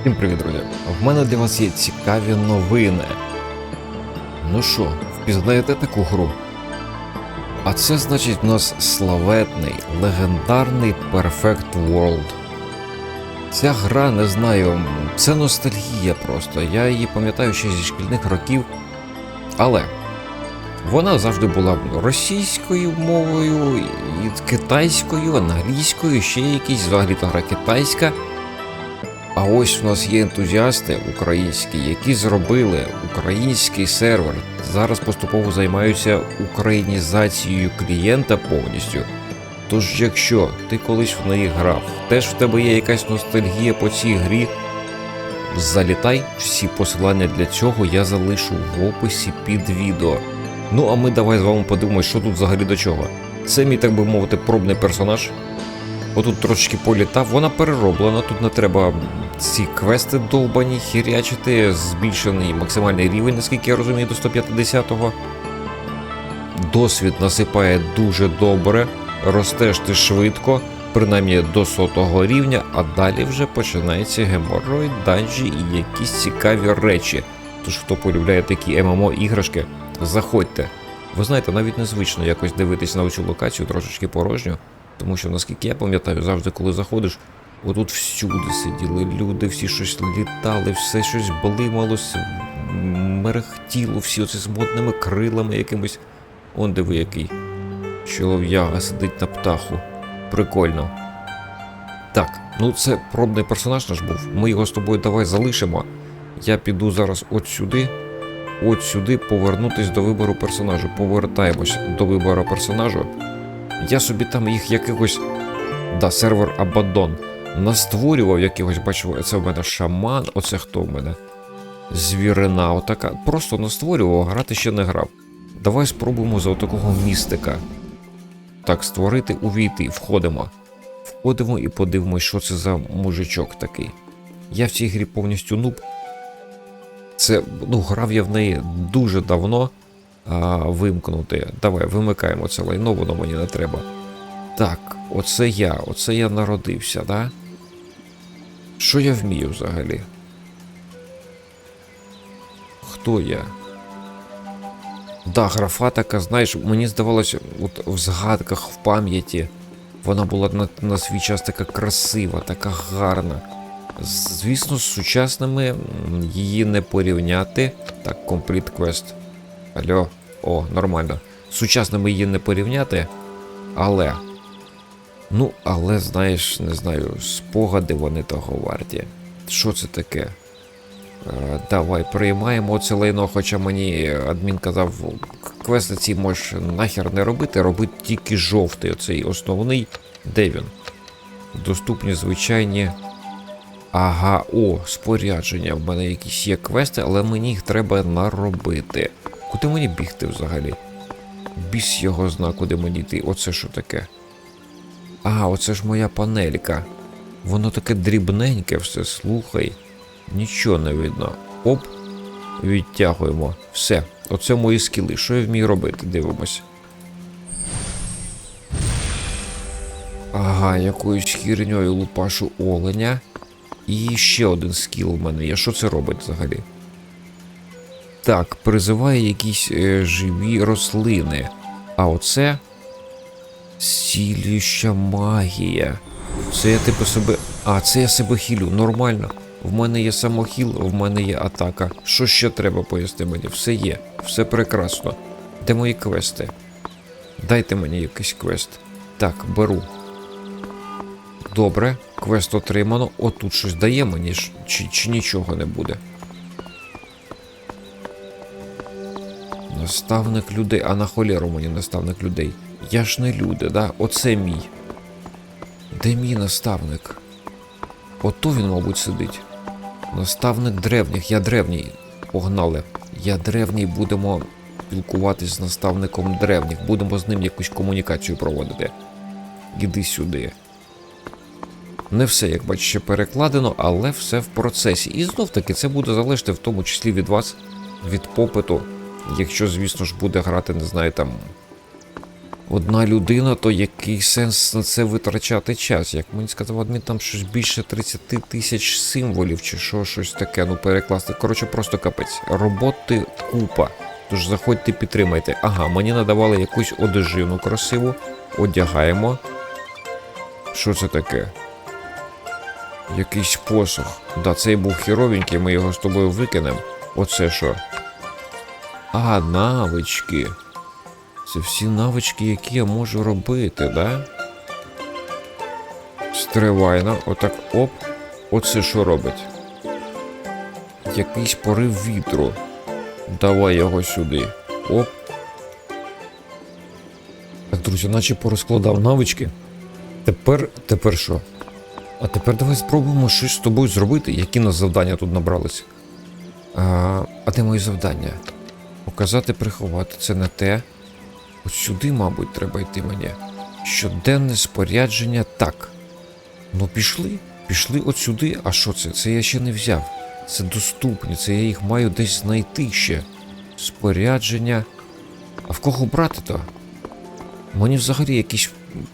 Всім привіт, друзі! В мене для вас є цікаві новини. Ну що, впізнаєте таку гру? А це значить в нас славетний, легендарний Perfect World. Ця гра, не знаю, це ностальгія просто. Я її пам'ятаю ще зі шкільних років. Але вона завжди була російською мовою, і китайською, англійською, ще якісь взагалі то гра китайська. А ось у нас є ентузіасти українські, які зробили український сервер. Зараз поступово займаються українізацією клієнта повністю. Тож, якщо ти колись в неї грав, теж в тебе є якась ностальгія по цій грі, залітай, всі посилання для цього я залишу в описі під відео. Ну а ми давай з вами подивимося, що тут взагалі до чого. Це мій, так би мовити, пробний персонаж. Отут трошечки політав, вона перероблена, тут не треба ці квести довбані, хірячити, збільшений максимальний рівень, наскільки я розумію, до 150-го. Досвід насипає дуже добре, ростеш ти швидко, принаймні до сотого рівня, а далі вже починається геморрой, данжі і якісь цікаві речі. Тож, хто полюбляє такі ММО іграшки, заходьте. Ви знаєте, навіть незвично якось дивитись на цю локацію трошечки порожньо. Тому що, наскільки я пам'ятаю, завжди, коли заходиш, отут всюди сиділи люди, всі щось літали, все щось блималось, мерехтіло, всі оце з модними крилами якимось. Он диви який. Чолов'яга сидить на птаху. Прикольно. Так, ну це пробний персонаж наш був. Ми його з тобою давай залишимо. Я піду зараз от сюди, от сюди повернутись до вибору персонажу. Повертаємось до вибору персонажу. Я собі там їх якихось. Да, сервер Абадон. Настворював якихось, бачу, це в мене шаман, оце хто в мене? Звірина, отака. Просто настворював, грати ще не грав. Давай спробуємо за отакого містика. Так, створити, увійти, входимо. Входимо і подивимось, що це за мужичок такий. Я в цій грі повністю нуб. Це, ну, грав я в неї дуже давно вимкнути. Давай, вимикаємо це лайно, воно мені не треба. Так, оце я, оце я народився, да? Що я вмію взагалі? Хто я? Да, графа така, знаєш, мені здавалося, от в згадках, в пам'яті, вона була на, на свій час така красива, така гарна. Звісно, з сучасними її не порівняти. Так, Complete Quest. Алло, о, нормально. Сучасними її не порівняти, але. Ну, але, знаєш, не знаю, спогади вони того варті. Що це таке? Е, давай приймаємо це лайно, хоча мені адмін казав, квести ці можеш нахер не робити, роби тільки жовтий, оцей основний. Де він? Доступні звичайні. Ага, о, спорядження. В мене якісь є квести, але мені їх треба наробити. Куди мені бігти взагалі? Біс його зна, куди мені йти. Оце що таке? А, оце ж моя панелька. Воно таке дрібненьке все, слухай. Нічого не видно. Оп, відтягуємо. Все, оце мої скіли. Що я вмію робити? Дивимось. Ага, якоюсь хірньою лупашу оленя. І ще один скіл в мене є. Що це робить взагалі? Так, призиває якісь е, живі рослини. А оце Сілюща магія. Це я типу себе. А, це я себе хілю. Нормально. В мене є самохіл, в мене є атака. Що ще треба поясти мені? Все є, все прекрасно. Де мої квести? Дайте мені якийсь квест. Так, беру. Добре, квест отримано. О, тут щось дає мені, чи, чи нічого не буде. Наставник людей, а на холєру мені наставник людей. Я ж не люди, да? Оце мій. Де мій наставник? Ото він, мабуть, сидить. Наставник древніх, я древній. Погнали. Я древній, будемо спілкуватись з наставником древніх, будемо з ним якусь комунікацію проводити. Іди сюди. Не все, як бачиш, перекладено, але все в процесі. І знов таки це буде залежати в тому числі від вас, від попиту. Якщо, звісно ж, буде грати, не знаю, там одна людина, то який сенс на це витрачати час? Як мені сказав адмін, там щось більше 30 тисяч символів чи що, щось таке, ну перекласти. Коротше, просто капець. Роботи купа. Тож заходьте, підтримайте. Ага, мені надавали якусь одежину красиву. Одягаємо. Що це таке? Якийсь посох. Да, цей був херовенький, ми його з тобою викинемо. Оце що? А, навички. Це всі навички, які я можу робити, да? Стривайно, отак оп. Оце що робить? Якийсь порив вітру. Давай його сюди. Оп. Так, друзі, наче порозкладав навички. Тепер, тепер що? А тепер давай спробуємо щось з тобою зробити. Які нас завдання тут набралися? А, а де мої завдання? Показати, приховати це не те. От сюди, мабуть, треба йти мені. Щоденне спорядження так. Ну пішли, пішли от сюди. А що це? Це я ще не взяв. Це доступні, це я їх маю десь знайти ще. Спорядження. А в кого брати то? Мені взагалі якісь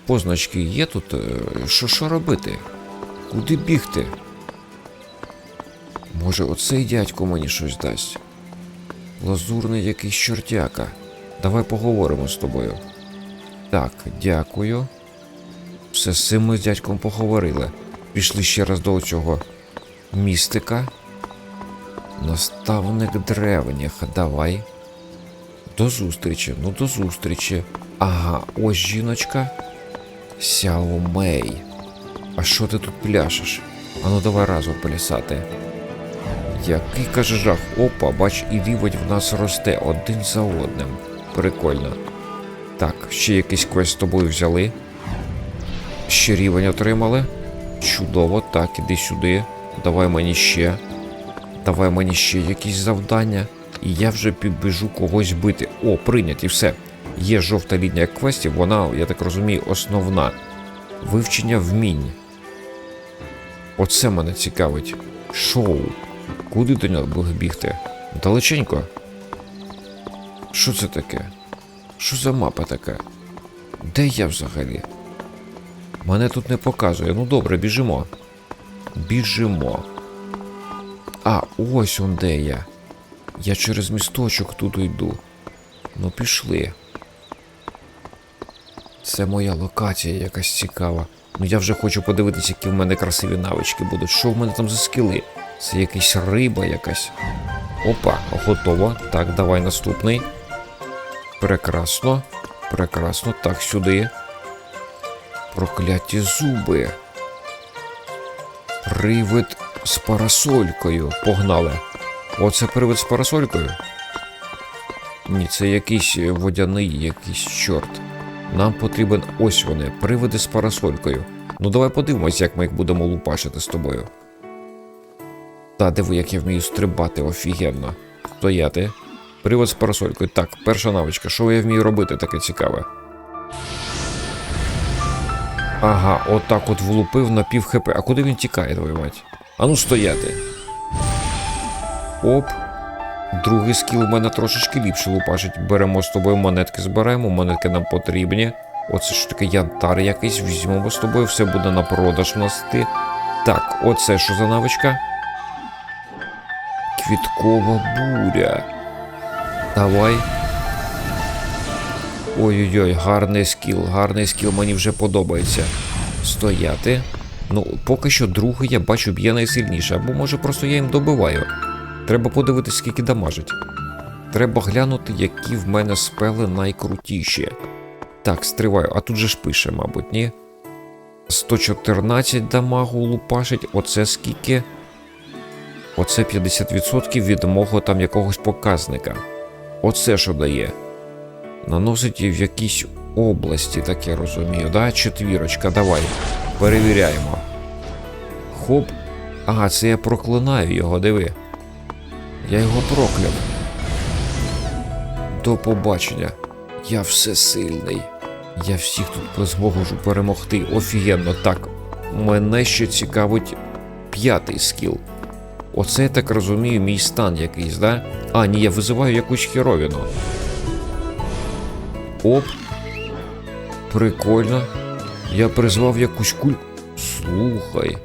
позначки є тут. Е, Що, що робити? Куди бігти? Може, оцей дядько мені щось дасть? Лазурний якийсь чортяка. Давай поговоримо з тобою. Так, дякую. Все з цим ми з дядьком поговорили. Пішли ще раз до цього містика. Наставник древніх, давай. До зустрічі, ну до зустрічі. Ага, ось жіночка. Сяо Мей. А що ти тут пляшеш? Ану давай разом плясати. Який каже жах, опа, бач, і рівень в нас росте один за одним. Прикольно. Так, ще якийсь квест з тобою взяли. Ще рівень отримали. Чудово, так, іди сюди. Давай мені ще. Давай мені ще якісь завдання. І я вже підбіжу когось бити. О, прийняті, все. Є жовта лінія квестів, вона, я так розумію, основна. Вивчення вмінь. Оце мене цікавить. Шоу. Куди до нього буде бігти? Далеченько. Що це таке? Що за мапа така? Де я взагалі? Мене тут не показує. Ну добре, біжимо. Біжимо. А, ось он де я. Я через місточок тут йду. Ну, пішли. Це моя локація якась цікава. Ну я вже хочу подивитися, які в мене красиві навички будуть. Що в мене там за скіли? Це якась риба якась. Опа, готово. Так, давай наступний. Прекрасно. Прекрасно. Так, сюди. Прокляті зуби. Привид з парасолькою. Погнали. Оце привид з парасолькою. Ні, це якийсь е, водяний, якийсь чорт. Нам потрібен ось вони, привиди з парасолькою. Ну давай подивимось, як ми їх будемо лупашити з тобою. Та диви, як я вмію стрибати офігенно. Стояти. Привид з парасолькою. Так, перша навичка. Що я вмію робити таке цікаве? Ага, отак от влупив на пів хп. А куди він тікає, твою мать? Ану стояти. Оп. Другий скіл в мене трошечки ліпше лупашить. Беремо з тобою монетки, збираємо, монетки нам потрібні. Оце ж таке янтар якийсь, візьмемо з тобою, все буде на продаж в нас йти. Так, оце що за навичка? Квіткова буря. Давай. Ой-ой-ой, гарний скіл, гарний скіл, мені вже подобається. Стояти. Ну, поки що другий я бачу б'є найсильніше, або може просто я їм добиваю. Треба подивитись, скільки дамажить. Треба глянути, які в мене спели найкрутіші. Так, стриваю, а тут же ж пише, мабуть, ні? 114 дамагу лупашить, оце скільки? Оце 50% від мого там якогось показника. Оце що дає? Наносить в якійсь області, так я розумію, да? Четвірочка, давай. Перевіряємо. Хоп. Ага, це я проклинаю його, диви. Я його прокляв. До побачення. Я всесильний. Я всіх тут зможу перемогти. Офігенно. Так. Мене ще цікавить п'ятий скіл. Оце я так розумію, мій стан якийсь, да? А, ні, я визиваю якусь херовіну. Оп. Прикольно. Я призвав якусь кульку. Слухай.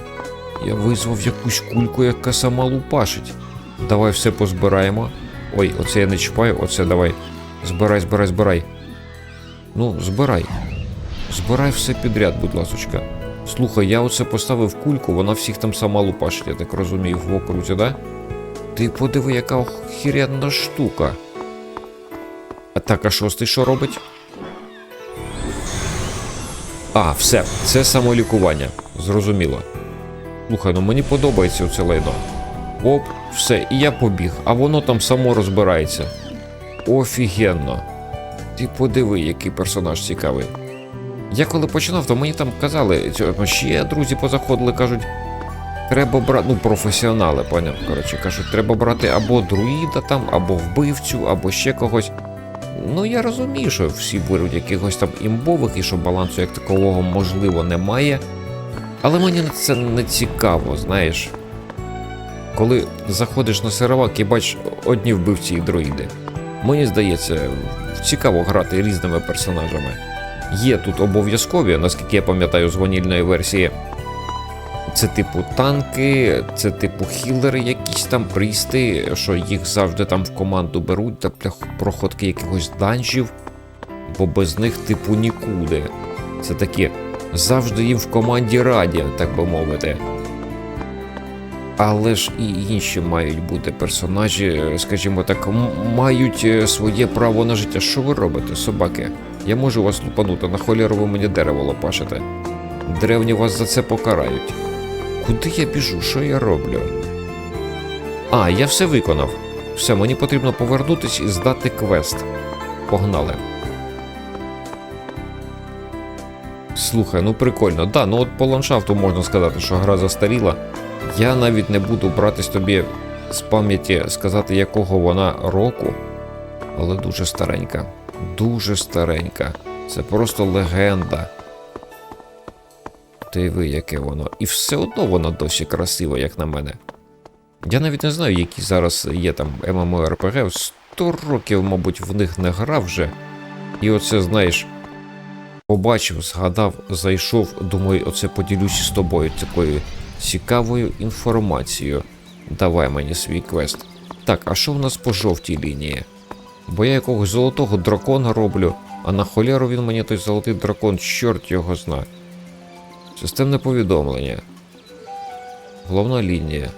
Я визвав якусь кульку, яка сама лупашить. Давай все позбираємо. Ой, оце я не чіпаю, оце давай. Збирай, збирай, збирай. Ну, збирай. Збирай все підряд, будь ласочка. Слухай, я оце поставив кульку, вона всіх там сама лупашить, я так розумію, в окруті, да? Ти подиви, яка охеренна штука. А так, а шостий що робить? А, все, це самолікування. Зрозуміло. Слухай, ну мені подобається це лайно. Оп, все, і я побіг, а воно там само розбирається. Офігенно. Ти подиви, який персонаж цікавий. Я коли починав, то мені там казали, цьо- ще друзі позаходили, кажуть, треба брати, ну, професіонали, поняв, коротше, кажуть, треба брати або друїда там, або вбивцю, або ще когось. Ну, я розумію, що всі беруть якихось там імбових і що балансу як такового можливо немає. Але мені це не цікаво, знаєш. Коли заходиш на сервак і бачиш одні вбивці і друїди. Мені здається, цікаво грати різними персонажами. Є тут обов'язкові, наскільки я пам'ятаю з ванільної версії. Це типу танки, це типу хілери, якісь там прісти, що їх завжди там в команду беруть та для проходки якихось данжів, бо без них типу нікуди. Це такі завжди їм в команді раді, так би мовити. Але ж і інші мають бути персонажі, скажімо так, мають е, своє право на життя. Що ви робите, собаки? Я можу вас лупанути, на холєру ви мені дерево лопашите. Древні вас за це покарають. Куди я біжу? Що я роблю? А, я все виконав. Все, мені потрібно повернутись і здати квест. Погнали. Слухай, ну прикольно. Да, ну от по ландшафту можна сказати, що гра застаріла. Я навіть не буду братись тобі з пам'яті сказати, якого вона року, але дуже старенька. Дуже старенька. Це просто легенда. Ти ви, яке воно. І все одно воно досі красиво, як на мене. Я навіть не знаю, які зараз є там MMORPG. 100 років, мабуть, в них не грав вже. І оце, знаєш, побачив, згадав, зайшов, думаю, оце поділюся з тобою такою цікавою інформацією. Давай мені свій квест. Так, а що в нас по жовтій лінії? Бо я якогось золотого дракона роблю, а на холєру він мені той золотий дракон, чорт його зна. Системне повідомлення. Головна лінія.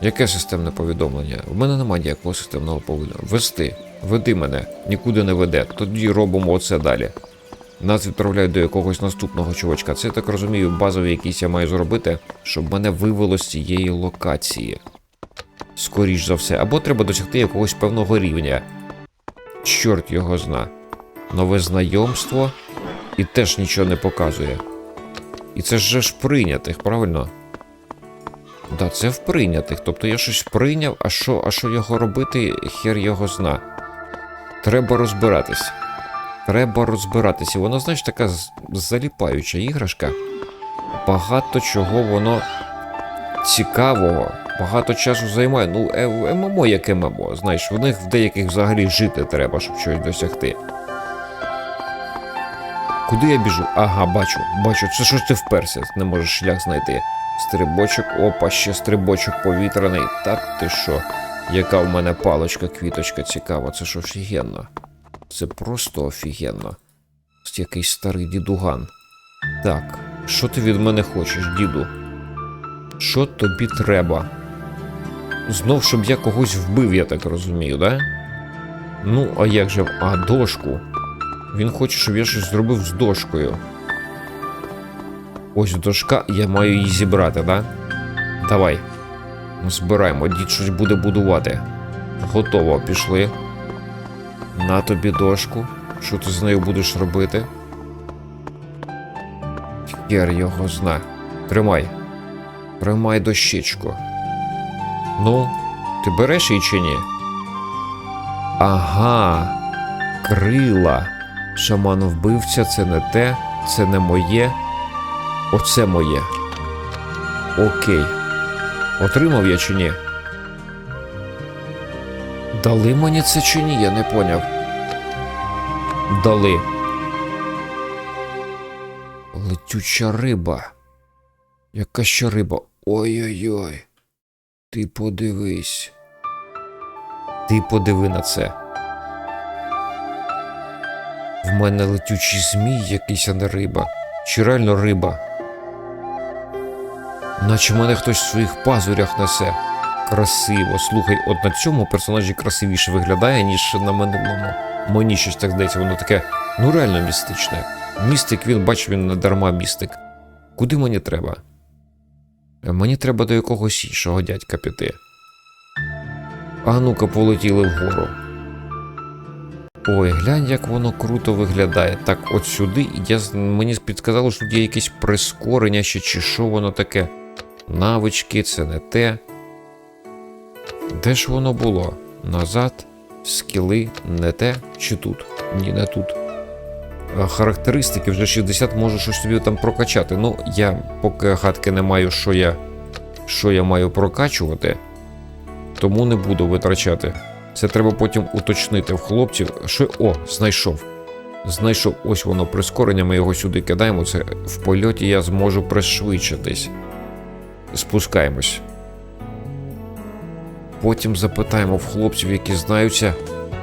Яке системне повідомлення? В мене немає ніякого системного повідомлення. Вести. Веди мене, нікуди не веде. Тоді робимо оце далі. Нас відправляють до якогось наступного чувачка. Це я так розумію, базові якісь я маю зробити, щоб мене вивело з цієї локації. Скоріш за все, або треба досягти якогось певного рівня. Чорт його зна. Нове знайомство і теж нічого не показує. І це ж ж прийнятих, правильно? Да, це в прийнятих. Тобто я щось прийняв, а що, а що його робити, хер його зна. Треба розбиратись. Треба розбиратися. Воно, знаєш, така заліпаюча іграшка. Багато чого воно цікавого, багато часу займає. Ну, е- ММО як ММО, знаєш, в них в деяких взагалі жити треба, щоб щось досягти. Куди я біжу? Ага, бачу, бачу. Це що ж ти вперся? Не можеш шлях знайти. Стрибочок, опа, ще стрибочок повітряний. Та ти що? Яка в мене паличка, квіточка цікава, це ж офігенно. Це просто офігенно. Ось якийсь старий дідуган. Так, що ти від мене хочеш, діду? Що тобі треба? Знов, щоб я когось вбив, я так розумію, да? Ну, а як же. А, дошку. Він хоче, щоб я щось зробив з дошкою. Ось дошка, я маю її зібрати, да? Давай. Збираємо, дід щось буде будувати. Готово, пішли. На тобі дошку. Що ти з нею будеш робити? Хер його зна. Тримай. Тримай дощечку. Ну, ти береш її чи ні? Ага. Крила. Шаман вбивця, це не те, це не моє. Оце моє. Окей. Отримав я чи ні? Дали мені це чи ні, я не поняв. Дали. летюча риба. Яка ще риба? Ой-ой-ой. Ти подивись. Ти подиви на це. В мене летючий змій якийсь, а не риба. Чи реально риба? Наче мене хтось в своїх пазурях несе. Красиво. Слухай, от на цьому персонажі красивіше виглядає, ніж на минулому. Мені щось так здається, воно таке, ну реально містичне. Містик, він, бач, він не дарма містик. Куди мені треба? Мені треба до якогось іншого дядька піти. А ну-ка, полетіли вгору. Ой, глянь, як воно круто виглядає. Так, от сюди, я, мені підказало, що тут є якесь прискорення ще, чи що воно таке. Навички, це не те. Де ж воно було? Назад, скіли, не те чи тут? Ні, не тут. А Характеристики вже 60 можу щось собі там прокачати. Ну, я поки гадки не маю, що я, що я маю прокачувати, тому не буду витрачати. Це треба потім уточнити в хлопців. Що. О, знайшов. Знайшов ось воно прискорення, ми його сюди кидаємо. Це в польоті я зможу пришвидшитись. Спускаємось. Потім запитаємо в хлопців, які знаються,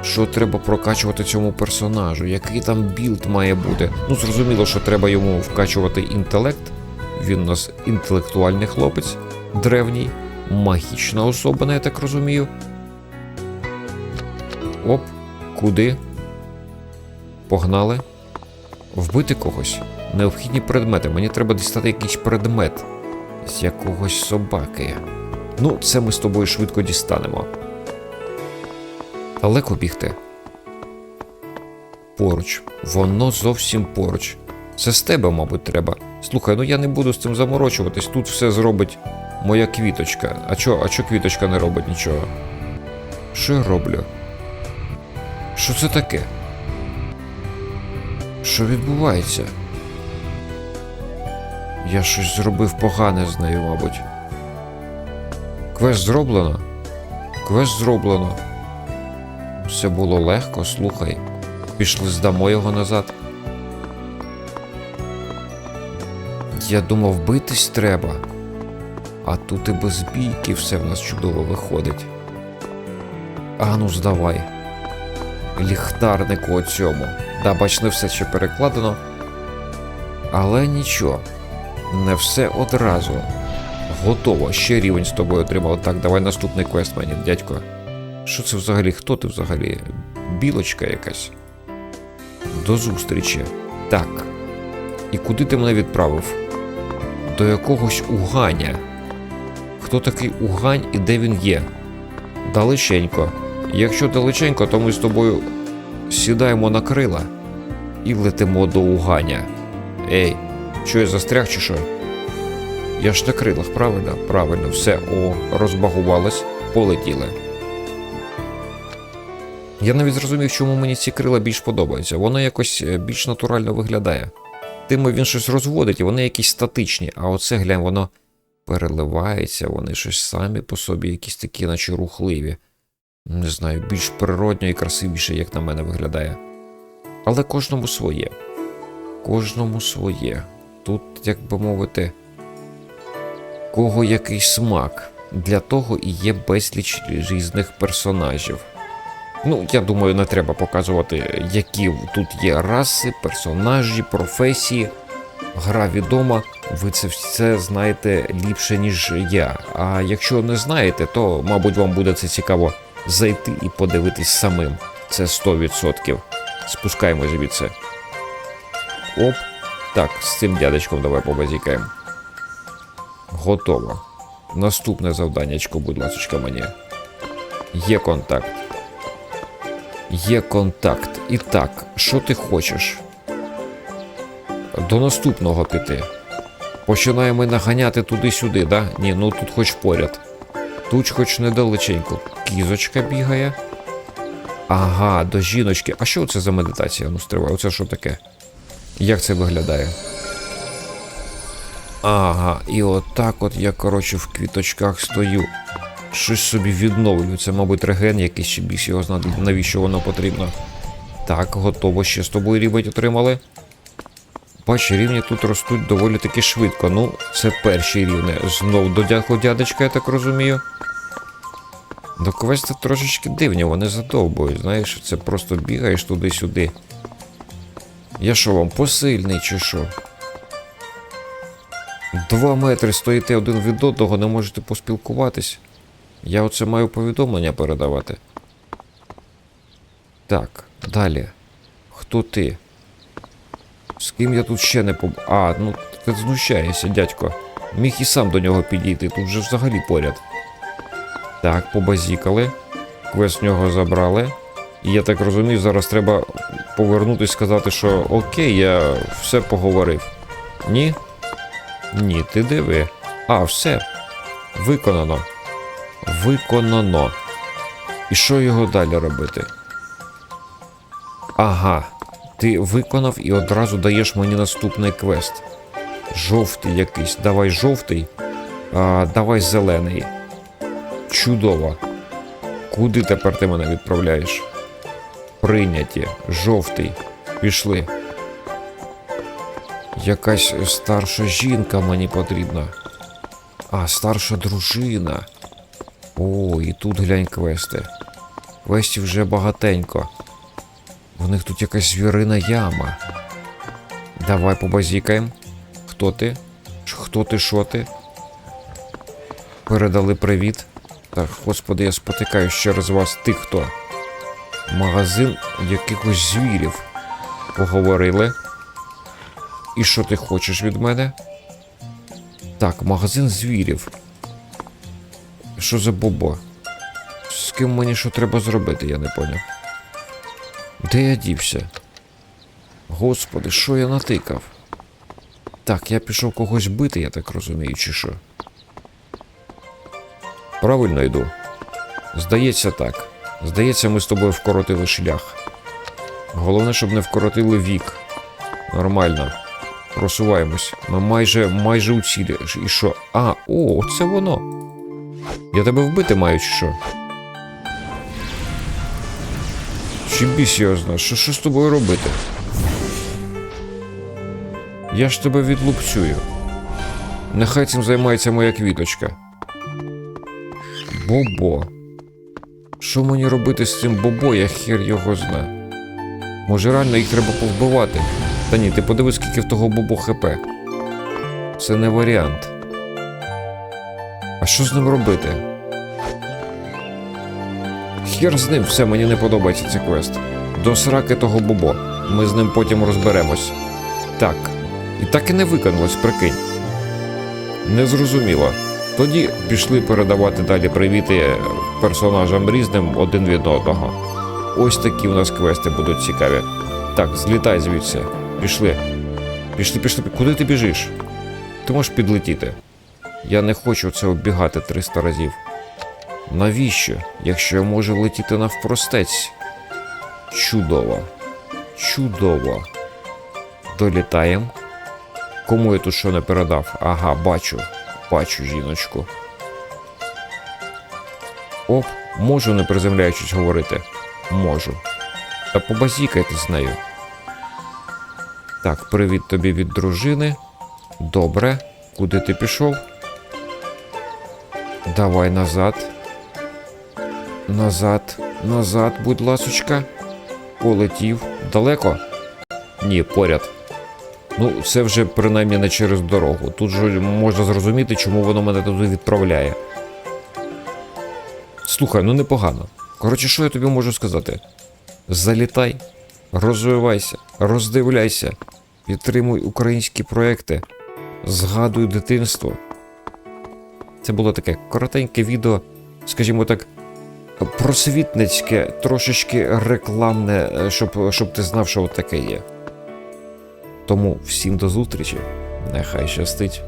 що треба прокачувати цьому персонажу, який там білд має бути. Ну, зрозуміло, що треба йому вкачувати інтелект. Він у нас інтелектуальний хлопець, древній, магічна особа, я так розумію. Оп, куди? Погнали. Вбити когось. Необхідні предмети. Мені треба дістати якийсь предмет з якогось собаки. Ну, це ми з тобою швидко дістанемо. Далеко бігти. Поруч. Воно зовсім поруч. Це з тебе, мабуть, треба. Слухай, ну я не буду з цим заморочуватись. Тут все зробить моя квіточка. А чо, а чо квіточка не робить нічого? Що я роблю? Що це таке? Що відбувається? Я щось зробив погане з нею, мабуть. Квест зроблено? Квест зроблено. Все було легко, слухай. Пішли, здамо його назад. Я думав, битись треба. А тут і без бійки все в нас чудово виходить. Ану, здавай. Ліхтарнику оцьому. Да, бач, не все ще перекладено. Але нічого, не все одразу. Готово, ще рівень з тобою отримав. Так, давай наступний квест мені, дядько. Що це взагалі? Хто ти взагалі? Білочка якась. До зустрічі. Так. І куди ти мене відправив? До якогось Уганя. Хто такий Угань і де він є? Далеченько. Якщо далеченько, то ми з тобою сідаємо на крила і летимо до Уганя. Ей, що я застряг чи що? Я ж на крилах, правильно? Правильно, все, о, розбагувалось, полетіли. Я навіть зрозумів, чому мені ці крила більш подобаються. Воно якось е, більш натурально виглядає. Тими він щось розводить, вони якісь статичні, а оце глянь, воно переливається, вони щось самі по собі, якісь такі, наче рухливі. Не знаю, більш природньо і красивіше, як на мене виглядає. Але кожному своє. Кожному своє. Тут, як би мовити, кого який смак. Для того і є безліч різних персонажів. Ну, я думаю, не треба показувати, які тут є раси, персонажі, професії. Гра відома, ви це все знаєте ліпше, ніж я. А якщо не знаєте, то, мабуть, вам буде це цікаво зайти і подивитись самим. Це 100%. Спускаємось звідси. Оп. Так, з цим дядечком давай побазікаємо. Готово. Наступне завданнячко, будь ласка, мені. Є контакт. Є контакт. І так, що ти хочеш? До наступного піти. Починаємо наганяти туди-сюди, да? Ні, ну тут хоч поряд. Тут хоч недалеченько. Кізочка бігає. Ага, до жіночки. А що це за медитація? Ну, стривай, оце що таке? Як це виглядає? Ага, і отак от я, коротше, в квіточках стою. Щось собі відновлюю. Це, мабуть, реген якийсь чи біс його знати, навіщо воно потрібно. Так, готово, ще з тобою рівень отримали. Бач, рівні тут ростуть доволі таки швидко. Ну, це перші рівні. Знов до дяку дядечка, я так розумію. До квести трошечки дивні, вони задовбують, знаєш, це просто бігаєш туди-сюди. Я що вам, посильний чи що? Два метри стоїте один від одного, не можете поспілкуватись. Я оце маю повідомлення передавати. Так, далі. Хто ти? З ким я тут ще не поб... А, ну ти знущаєшся, дядько. Міг і сам до нього підійти, тут же взагалі поряд. Так, побазікали. Квест в нього забрали. І я так розумію, зараз треба повернутися і сказати, що окей, я все поговорив. Ні? Ні, ти диви. А, все. Виконано. Виконано. І що його далі робити? Ага. Ти виконав і одразу даєш мені наступний квест. Жовтий якийсь. Давай жовтий. А, давай зелений. Чудово. Куди тепер ти мене відправляєш? Прийняті. Жовтий. Пішли. Якась старша жінка мені потрібна. А, старша дружина. О, і тут глянь квести. Квестів вже багатенько. В них тут якась звірина яма. Давай побазікаємо. Хто ти? Хто ти, що ти? Передали привіт. Так, господи, я спотикаюсь через вас. Ти хто? Магазин якихось звірів. Поговорили. І що ти хочеш від мене? Так, магазин звірів. Що за бобо? З ким мені що треба зробити, я не поняв. Де я дівся? Господи, що я натикав? Так, я пішов когось бити, я так розумію, чи що? Правильно йду. Здається, так. Здається, ми з тобою вкоротили шлях. Головне, щоб не вкоротили вік. Нормально. Просуваємось. Ми майже майже у цілі. І що? А, о, це воно. Я тебе вбити маю, чи що? Чи біс? Що, що з тобою робити? Я ж тебе відлупцюю. Нехай цим займається моя квіточка. Бобо. Що мені робити з цим бобо, я хер його зна. Може реально їх треба повбивати? Та ні, ти подивись, скільки в того бобо хп. Це не варіант. А що з ним робити? Хер з ним, все, мені не подобається цей квест. До сраки того бобо. Ми з ним потім розберемось. Так. І так і не виконалось, прикинь. Незрозуміло. Тоді пішли передавати далі привіти персонажам різним один від одного. Ось такі у нас квести будуть цікаві. Так, злітай звідси. Пішли. Пішли, пішли. Куди ти біжиш? Ти можеш підлетіти. Я не хочу це оббігати 300 разів. Навіщо, якщо я можу летіти навпростець? Чудово. Чудово. Долітаємо. Кому я тут що не передав? Ага, бачу. Бачу жіночку. Оп, можу не приземляючись говорити. Можу. Та побазікайте з нею. Так, привіт тобі від дружини. Добре. Куди ти пішов? Давай назад. Назад, назад, будь ласочка. Полетів. Далеко? Ні, поряд. Ну, це вже принаймні не через дорогу. Тут же можна зрозуміти, чому воно мене туди відправляє. Слухай, ну непогано. Коротше, що я тобі можу сказати? Залітай, розвивайся, роздивляйся, підтримуй українські проекти, згадуй дитинство. Це було таке коротеньке відео, скажімо так, просвітницьке, трошечки рекламне, е, щоб, щоб ти знав, що от таке є. Тому всім до зустрічі. Нехай щастить.